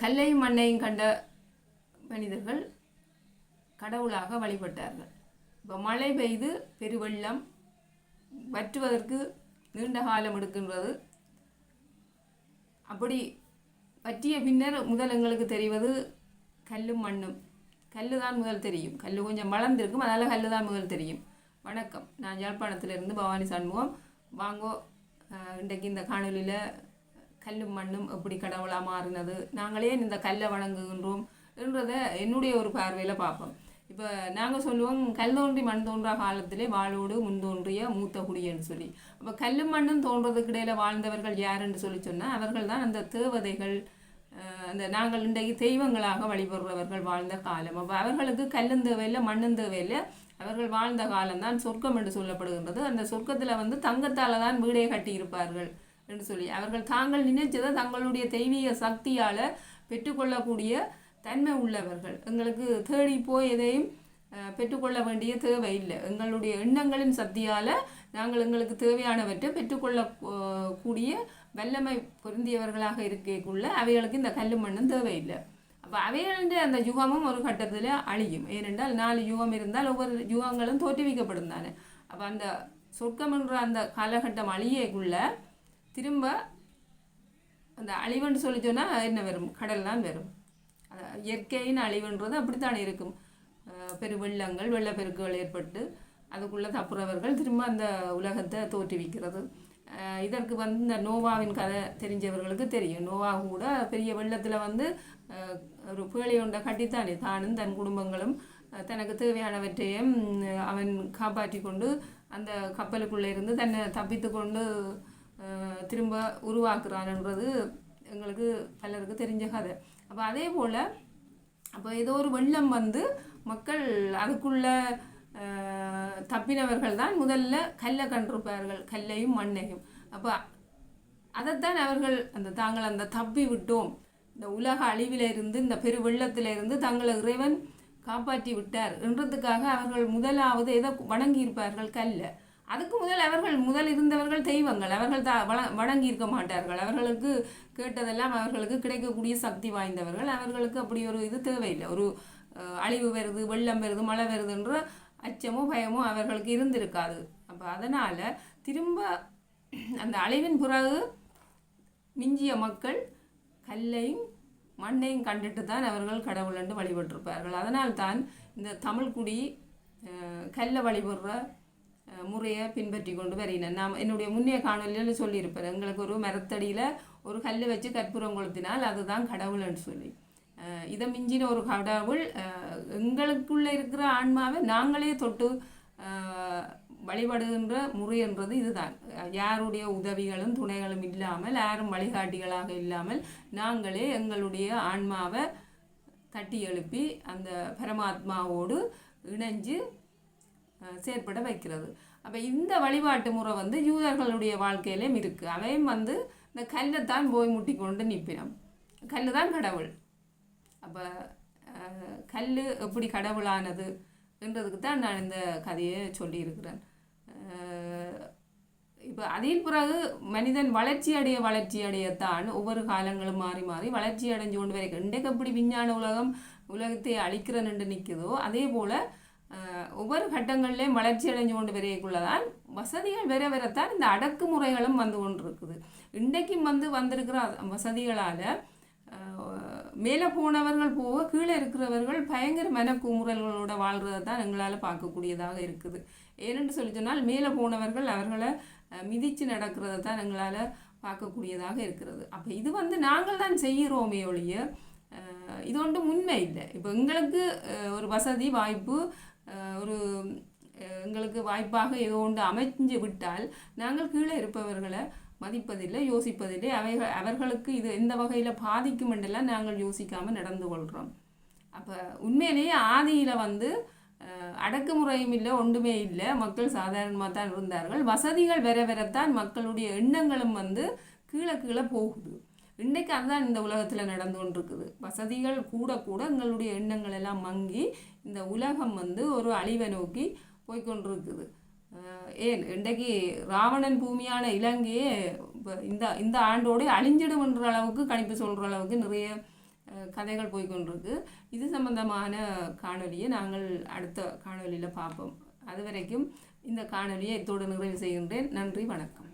கல்லையும் மண்ணையும் கண்ட மனிதர்கள் கடவுளாக வழிபட்டார்கள். இப்போ மழை பெய்து பெருவெள்ளம் வற்றுவதற்கு நீண்ட காலம் எடுக்கின்றது. அப்படி பற்றிய பின்னர் முதல் எங்களுக்கு தெரிவது கல்லும் மண்ணும். கல்லு தான் முதல் தெரியும். கல் கொஞ்சம் வளர்ந்துருக்கும் அதனால் கல்லு தான் முதல் தெரியும். வணக்கம். நான் யாழ்ப்பாணத்திலிருந்து பவானி சண்முகம். வாங்கோ இன்றைக்கு இந்த காணொலியில் கல்லும் மண்ணும் எப்படி கடவுளாக மாறினது? நாங்களே இந்த கல்லை வணங்குகின்றோம் என்றதை என்னுடைய ஒரு பார்வையில் பார்ப்போம். இப்போ நாங்கள் சொல்லுவோம் கல் தோன்றி மண் தோன்றா காலத்திலே வாழோடு முன் தோன்றிய மூத்த குடின்னு சொல்லி. அப்போ கல்லும் மண்ணும் தோன்றதுக்கு இடையில வாழ்ந்தவர்கள் யாருன்னு சொல்லி சொன்னால் அவர்கள் தான் அந்த தேவதைகள் அந்த நாங்கள் இன்றைக்கு தெய்வங்களாக வழிபடுறவர்கள் வாழ்ந்த காலம். அப்போ அவர்களுக்கு கல்லும் தேவையில்லை மண்ணும் தேவையில்லை. அவர்கள் வாழ்ந்த காலம்தான் சொர்க்கம் என்று சொல்லப்படுகின்றது. அந்த சொர்க்கத்தில் வந்து தங்கத்தால் தான் வீடே கட்டியிருப்பார்கள். என்று சொல்லி அவர்கள் தாங்கள் நினைச்சதை தங்களுடைய தெய்வீக சக்தியால் பெற்றுக்கொள்ளக்கூடிய தன்மை உள்ளவர்கள். எங்களுக்கு தேடி போய் எதையும் பெற்றுக்கொள்ள வேண்டிய தேவை இல்லை. எங்களுடைய எண்ணங்களின் சக்தியால் நாங்கள் எங்களுக்கு தேவையானவற்றை பெற்றுக்கொள்ள கூடிய வல்லமை பொருந்தியவர்களாக இருக்கக்குள்ள அவைகளுக்கு இந்த கல்லு மண்ணும் தேவையில்லை. அப்போ அவைகளின் அந்த யுகமும் ஒரு கட்டத்தில் அழியும். ஏனென்றால் நாலு யுகம் இருந்தால் ஒவ்வொரு யுகங்களும் தோற்றுவிக்கப்படும் தானே. அப்போ அந்த சொர்க்கம் என்ற அந்த காலகட்டம் அழியக்குள்ள திரும்ப அந்த அழிவுன்னு சொல்லி சொன்னால் என்ன வரும்? கடல் தான் வரும். இயற்கையின் அழிவுன்றது அப்படித்தானே இருக்கும். பெருவெள்ளங்கள் வெள்ளப்பெருக்குகள் ஏற்பட்டு அதுக்குள்ளே தப்புறவர்கள் திரும்ப அந்த உலகத்தை தோற்றுவிக்கிறது. இதற்கு வந்து இந்த நோவாவின் கதை தெரிஞ்சவர்களுக்கு தெரியும். நோவா கூட பெரிய வெள்ளத்தில் வந்து ஒரு பேழை ஒன்றை கட்டித்தானே. தானும் தன் குடும்பங்களும் தனக்கு தேவையானவற்றையும் அவன் காப்பாற்றி கொண்டு அந்த கப்பலுக்குள்ளே இருந்து தன்னை தப்பித்து கொண்டு திரும்ப உருவாக்குறான்ன்றது எங்களுக்கு பலருக்கு தெரிஞ்ச கதை. அப்போ அதே போல் அப்போ ஏதோ ஒரு வெள்ளம் வந்து மக்கள் அதுக்குள்ள தப்பினவர்கள் தான் முதல்ல கல்லை கண்டிருப்பார்கள் கல்லையும் மண்ணையும். அப்போ அதைத்தான் அவர்கள் அந்த தாங்கள் அந்த தப்பி விட்டோம். இந்த உலக அழிவிலிருந்து இந்த பெரு வெள்ளத்திலிருந்து தங்களை இறைவன் காப்பாற்றி விட்டார். என்றதுக்காக அவர்கள் முதலாவது எதை வணங்கியிருப்பார்கள் கல்லை. அதுக்கு முதல் அவர்கள் முதல் இருந்தவர்கள் தெய்வங்கள். அவர்கள் த வள வணங்கி இருக்க மாட்டார்கள். அவர்களுக்கு கேட்டதெல்லாம் அவர்களுக்கு கிடைக்கக்கூடிய சக்தி வாய்ந்தவர்கள். அவர்களுக்கு அப்படி ஒரு இது தேவையில்லை. ஒரு அழிவு வருது வெள்ளம் வருது மழை வருதுன்ற அச்சமோ பயமோ அவர்களுக்கு இருந்திருக்காது. அப்போ அதனால் திரும்ப அந்த அழிவின் பிறகு மிஞ்சிய மக்கள் கல்லையும் மண்ணையும் கண்டுட்டு தான் அவர்கள் கடவுள் என்று வழிபட்டிருப்பார்கள். அதனால் தான் இந்த தமிழ்குடி கல்லை வழிபடுற முறையை பின்பற்றி கொண்டு வருகிறேன் நாம் என்னுடைய முன்னைய காணொலியில் சொல்லியிருப்பேன். எங்களுக்கு ஒரு மரத்தடியில் ஒரு கல் வச்சு கற்பூரம் கொளுத்தினால் அதுதான் கடவுள் என்று சொல்லி. இதை மிஞ்சின ஒரு கடவுள் எங்களுக்குள்ளே இருக்கிற ஆன்மாவை நாங்களே தொட்டு வழிபடுகின்ற முறை என்றது இதுதான். யாருடைய உதவிகளும் துணைகளும் இல்லாமல் யாரும் வழிகாட்டிகளாக இல்லாமல் நாங்களே எங்களுடைய ஆன்மாவை தட்டி எழுப்பி அந்த பரமாத்மாவோடு இணைஞ்சு செயற்பட வைக்கிறது. அப்போ இந்த வழிபாட்டு முறை வந்து யூதர்களுடைய வாழ்க்கையிலையும் இருக்குது அவையும் வந்து இந்த கல்லைத்தான் போய் முட்டி கொண்டு நிற்பினோம். கல் தான் கடவுள். அப்போ கல் எப்படி கடவுளானது என்றதுக்கு தான் நான் இந்த கதையை சொல்லியிருக்கிறேன். இப்போ அதில் பிறகு மனிதன் வளர்ச்சி அடைய வளர்ச்சி அடையத்தான் ஒவ்வொரு காலங்களும் மாறி மாறி வளர்ச்சி அடைஞ்சு கொண்டு வரைக்கும் இன்றைக்கு எப்படி விஞ்ஞான உலகம் உலகத்தை அழிக்கிறன்னு நிற்குதோ அதே போல் ஒவ்வொரு கட்டங்கள்லேயும் வளர்ச்சி அடைஞ்சு கொண்டு வரைக்குள்ளதான் வசதிகள் வர வரத்தான் இந்த அடக்குமுறைகளும் வந்து கொண்டு இருக்குது இன்றைக்கும் வந்து வந்திருக்கிற வசதிகளால் மேலே போனவர்கள் போக கீழே இருக்கிறவர்கள் பயங்கர மனக்குமுறல்களோட வாழ்கிறத தான் எங்களால் பார்க்கக்கூடியதாக இருக்குது. ஏனென்று சொல்லி சொன்னால் மேலே போனவர்கள் அவர்களை மிதித்து மிதிச்சு நடக்கிறத தான் எங்களால் பார்க்கக்கூடியதாக இருக்கிறது. அப்போ இது வந்து நாங்கள் தான் செய்கிறோமே ஒழிய இது ஒன்றும் உண்மை இல்லை. இப்போ எங்களுக்கு ஒரு வசதி வாய்ப்பு ஒரு எங்களுக்கு வாய்ப்பாக ஏதோ ஒன்று அமைஞ்சு விட்டால் நாங்கள் கீழே இருப்பவர்களை மதிப்பதில்லை யோசிப்பதில்லை. அவைகள் அவர்களுக்கு இது எந்த வகையில் பாதிக்கும் என்றெல்லாம் நாங்கள் யோசிக்காமல் நடந்து கொள்கிறோம் அப்போ உண்மையிலேயே ஆதியில் வந்து அடக்குமுறையும் இல்லை ஒன்றுமே இல்லை. மக்கள் சாதாரணமாக தான் இருந்தார்கள். வசதிகள் வர வரத்தான் மக்களுடைய எண்ணங்களும் வந்து கீழே கீழே போகுது. இன்றைக்கு அதுதான் இந்த உலகத்தில் நடந்து கொண்டிருக்குது. வசதிகள் கூட கூட எங்களுடைய எண்ணங்கள் எல்லாம் மங்கி இந்த உலகம் வந்து ஒரு அழிவை நோக்கி போய்கொண்டிருக்குது ஏன்? இன்றைக்கு ராவணன் பூமியான இலங்கையே இந்த இந்த ஆண்டோடு அழிஞ்சிடுன்ற அளவுக்கு கணிப்பு சொல்கிற அளவுக்கு நிறைய கதைகள் போய்க்கொண்டிருக்கு. இது சம்பந்தமான காணொலியை நாங்கள் அடுத்த காணொலியில் பார்ப்போம். அது வரைக்கும் இந்த காணொலியை இத்தோடு நிறைவு செய்கின்றேன். நன்றி வணக்கம்.